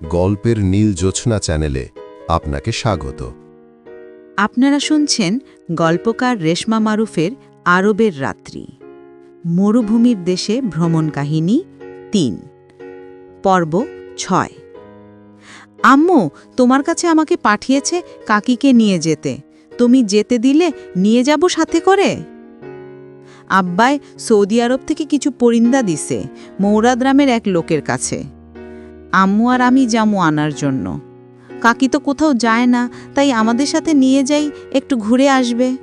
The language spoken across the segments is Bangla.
গল্পের নীল জোছনা চ্যানেলে আপনাকে স্বাগত। আপনারা শুনছেন গল্পকার রেশমা মারুফের আরবের রাত্রি। মরুভূমির দেশে ভ্রমণ কাহিনী তিন, পর্ব ছয়। আম্মু, তোমার কাছে আমাকে পাঠিয়েছে কাকিকে নিয়ে যেতে। তুমি যেতে দিলে নিয়ে যাব সাথে করে? আব্বাই সৌদি আরব থেকে কিছু পরিন্দা দিছে মৌরাদ্রামের এক লোকের কাছে। আম্মু আর আমি যামু আনার জন্য। কাকি তো কোথাও যায় না, তাই আমাদের সাথে নিয়ে যাই, একটু ঘুরে আসবে।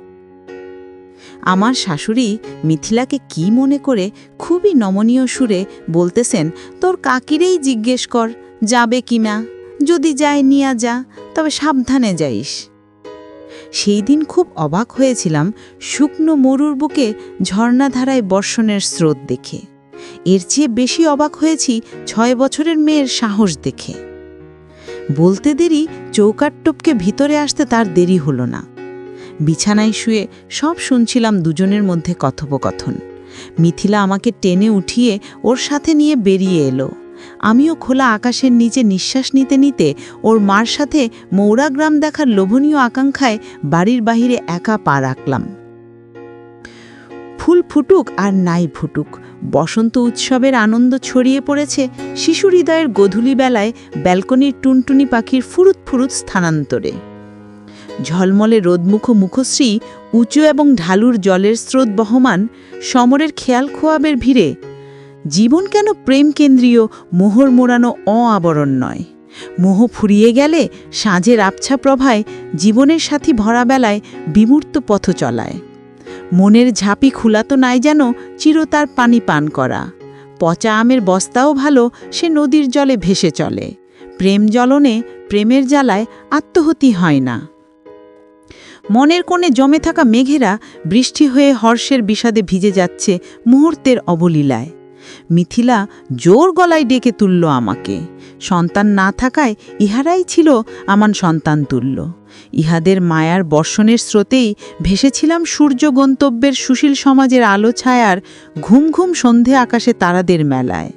আমার শাশুড়ি মিথিলাকে কি মনে করে খুবই নমনীয় সুরে বলতেছেন, তোর কাকিরেই জিজ্ঞেস কর, যাবে কি না? যদি যায় নিয়া যা, তবে সাবধানে যাইস। সেই দিন খুব অবাক হয়েছিলাম শুকনো মরুর বুকে ঝর্ণাধারায় বর্ষণের স্রোত দেখে। এর চেয়ে বেশি অবাক হয়েছি ছয় বছরের মেয়ের সাহস দেখে। বলতে দেরি চৌকাট টপকে ভিতরে আসতে তার দেরি হলো না। বিছানায় শুয়ে সব শুনছিলাম দুজনের মধ্যে কথোপকথন। মিথিলা আমাকে টেনে উঠিয়ে ওর সাথে নিয়ে বেরিয়ে এলো। আমিও খোলা আকাশের নিচে নিঃশ্বাস নিতে নিতে ওর মার সাথে মৌরাগ্রাম দেখার লোভনীয় আকাঙ্ক্ষায় বাড়ির বাহিরে একা পা রাখলাম। ফুল ফুটুক আর নাই ফুটুক। বসন্ত উৎসবের আনন্দ ছড়িয়ে পড়েছে শিশু হৃদয়ের গধূলি বেলায় ব্যালকনির টুনটুনি পাখির ফুরুত ফুরুত স্থানান্তরে। ঝলমলে রোদমুখ মুখশ্রী, উঁচু এবং ঢালুর জলের স্রোত বহমান, সমরের খেয়াল খোয়াবের ভিড়ে। জীবন কেন প্রেম কেন্দ্রীয়, মোহর মোড়ানো অ আবরণ নয়। মোহ ফুরিয়ে গেলে, সাঁঝের আবছা প্রভায়, জীবনের সাথী ভরা বেলায় বিমূর্ত পথ চলায় মনের ঝাঁপি খোলা তো নাই যেন চিরতার পানি পান করা। পচা আমের বস্তাও ভালো, সে নদীর জলে ভেসে চলে। প্রেম জ্বলনে প্রেমের জ্বালায় আত্মহতি হয় না। মনের কোণে জমে থাকা মেঘেরা বৃষ্টি হয়ে হর্ষের বিষাদে ভিজে যাচ্ছে মুহূর্তের অবলীলায়। মিথিলা জোর গলায় ডেকে তুলল আমাকে। সন্তান না থাকায় ইহারাই ছিল আমার সন্তান তুল্য। ইহাদের মায়ার বর্ষণের স্রোতেই ভেসেছিলাম সূর্য গন্তব্যের সুশীল সমাজের আলো ছায়ার ঘুম ঘুম সন্ধে আকাশে তারাদের মেলায়।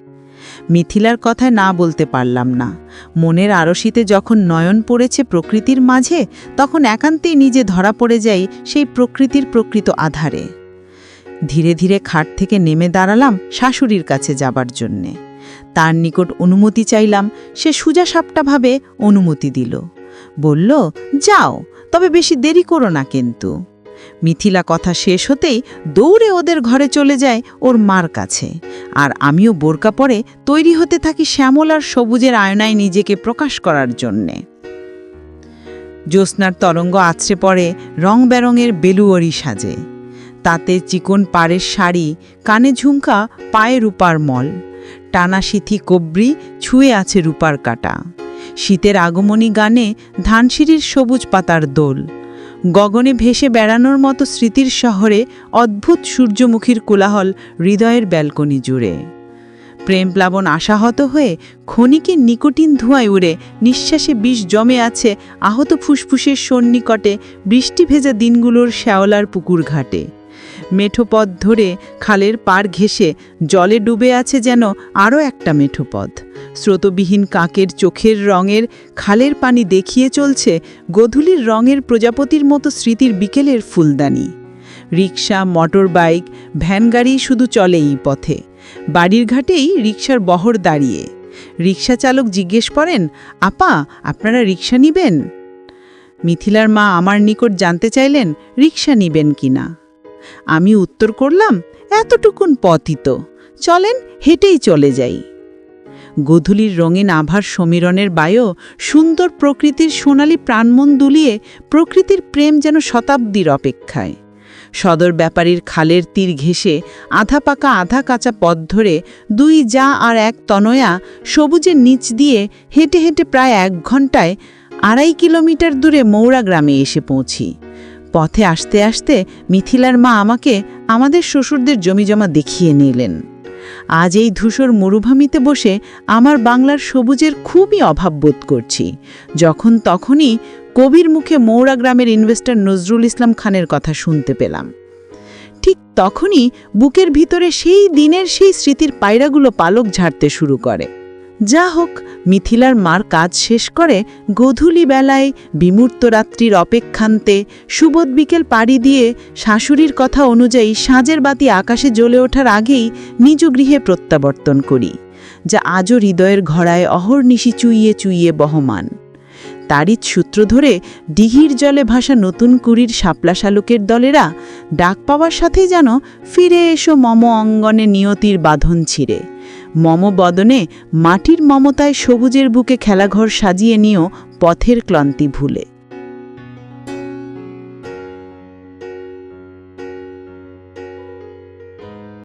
মিথিলার কথায় না বলতে পারলাম না। মনের আরশিতে যখন নয়ন পড়েছে প্রকৃতির মাঝে, তখন একান্তেই নিজে ধরা পড়ে যাই সেই প্রকৃতির প্রকৃত আধারে। ধীরে ধীরে খাট থেকে নেমে দাঁড়ালাম শাশুড়ির কাছে যাবার জন্যে। তার নিকট অনুমতি চাইলাম, সে সুজাসাপটাভাবে অনুমতি দিল। বলল, যাও, তবে বেশি দেরি করো না কিন্তু। মিথিলা কথা শেষ হতেই দৌড়ে ওদের ঘরে চলে যায় ওর মার কাছে। আর আমিও বোরকা পরে তৈরি হতে থাকি শ্যামল আর সবুজের আয়নায় নিজেকে প্রকাশ করার জন্যে। জ্যোৎস্নার তরঙ্গ আছড়ে পড়ে রং বেরঙের বেলুয়রি সাজে। তাতে চিকন পাড়ের শাড়ি, কানে ঝুমকা, পায়ে রূপার মল। টানা সিথি কব্রি, ছুঁয়ে আছে রূপার কাটা। শীতের আগমনী গানে ধানসিঁড়ির সবুজ পাতার দোল। গগনে ভেসে বেড়ানোর মতো স্মৃতির শহরে অদ্ভুত সূর্যমুখীর কোলাহল হৃদয়ের ব্যালকনি জুড়ে। প্রেমপ্লাবন আশাহত হয়ে ক্ষণিকের নিকটিন ধোঁয়ায় উড়ে নিঃশ্বাসে বিষ জমে আছে আহত ফুসফুসের সন্নিকটে বৃষ্টি ভেজা দিনগুলোর শ্যাওলার পুকুর ঘাটে মেঠো পথ ধরে খালের পার ঘেঁষে জলে ডুবে আছে যেন আরও একটা মেঠো পথ। স্রোতবিহীন কাকের চোখের রঙের খালের পানি দেখিয়ে চলছে গধূলির রঙের প্রজাপতির মতো স্মৃতির বিকেলের ফুলদানি। রিক্সা মোটর বাইক ভ্যান গাড়ি শুধু চলে এই পথে। বাড়ির ঘাটেই রিক্সার বহর দাঁড়িয়ে। রিক্সা চালক জিজ্ঞেস করেন, আপা, আপনারা রিক্সা নিবেন? মিথিলার মা আমার নিকট জানতে চাইলেন রিক্সা নিবেন কিনা আমি উত্তর করলাম, এতটুকুন পথই তো। চলেন, হেঁটেই চলে যাই। গধূলির রঙিন আভার সমীরণের বায়ু সুন্দর প্রকৃতির সোনালি প্রাণমন দুলিয়ে প্রকৃতির প্রেম যেন শতাব্দীর অপেক্ষায়। সদর ব্যাপারীর খালের তীর ঘেঁষে আধা পাকা আধা কাঁচা পথ ধরে দুই যা আর এক তনয়া সবুজের নিচ দিয়ে হেঁটে হেঁটে প্রায় এক ঘন্টায় আড়াই কিলোমিটার দূরে মৌরা গ্রামে এসে পৌঁছি। পথে আসতে আসতে মিথিলার মা আমাকে আমাদের শ্বশুরদের জমিজমা দেখিয়ে নিলেন। আজ এই ধূসর মরুভূমিতে বসে আমার বাংলার সবুজের খুবই অভাব বোধ করছি। যখন তখনই কবির মুখে মৌরা গ্রামের ইনভেস্টর নজরুল ইসলাম খানের কথা শুনতে পেলাম। ঠিক তখনই বুকের ভিতরে সেই দিনের সেই স্মৃতির পায়রাগুলো পালক ঝাড়তে শুরু করে। যা হোক, মিথিলার মার কাজ শেষ করে গধূলি বেলায় বিমূর্ত রাত্রির অপেক্ষান্তে সুবোধ বিকেল পাড়ি দিয়ে শাশুড়ির কথা অনুযায়ী সাঁজের বাতি আকাশে জ্বলে ওঠার আগেই নিজ গৃহে প্রত্যাবর্তন করি, যা আজও হৃদয়ের ঘড়ায় অহর্নিশি চুইয়ে চুইয়ে বহমান। তারই সূত্র ধরে দিঘির জলে ভাসা নতুন কুড়ির শাপলা শালুকের দলেরা ডাক পাওয়ার সাথেই যেন ফিরে এসো মম অঙ্গনে নিয়তির বাঁধন ছিঁড়ে। মম বদনে মাটির মমতায় সবুজের বুকে খেলাঘর সাজিয়ে নিও পথের ক্লান্তি ভুলে।